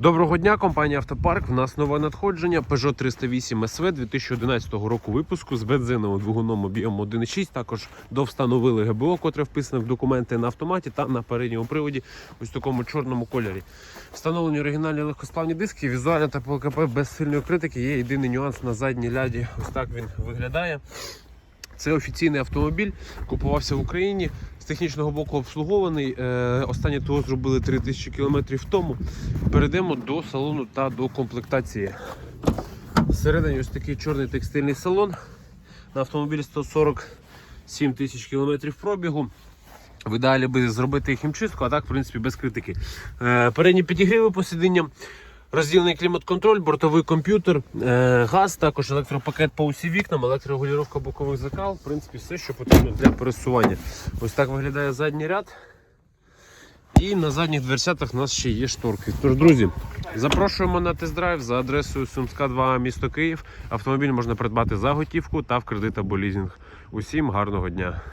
Доброго дня, компанія Автопарк. В нас нове надходження Peugeot 308 SV 2011 року випуску з бензиновим двигуном об'ємом 1.6. Також довстановили ГБО, котре вписане в документи на автоматі та на передньому приводі ось в такому чорному кольорі. Встановлені оригінальні легкосплавні диски, візуально та по ЛКП без сильної критики. Є єдиний нюанс на задній ляді. Ось так він виглядає. Це офіційний автомобіль, купувався в Україні. З технічного боку обслугований. Е, Останнє ТО зробили 3000 км тому. Перейдемо до салону та до комплектації. Всередині ось такий чорний текстильний салон. На автомобілі 147 тисяч кілометрів пробігу. В ідеалі би зробити хімчистку, а так, в принципі, без критики. Е, Передні підігріви по сидінням, розділений клімат-контроль, бортовий комп'ютер, е, газ, також електропакет по усі вікнам, електрорегулювання бокових зеркал. В принципі, все, що потрібно для пересування. Ось так виглядає задній ряд. І на задніх дверцятах у нас ще є шторки. Тож, друзі, запрошуємо на тест-драйв за адресою Сумська 2, місто Київ. Автомобіль можна придбати за готівку та в кредит або лізинг. Усім гарного дня!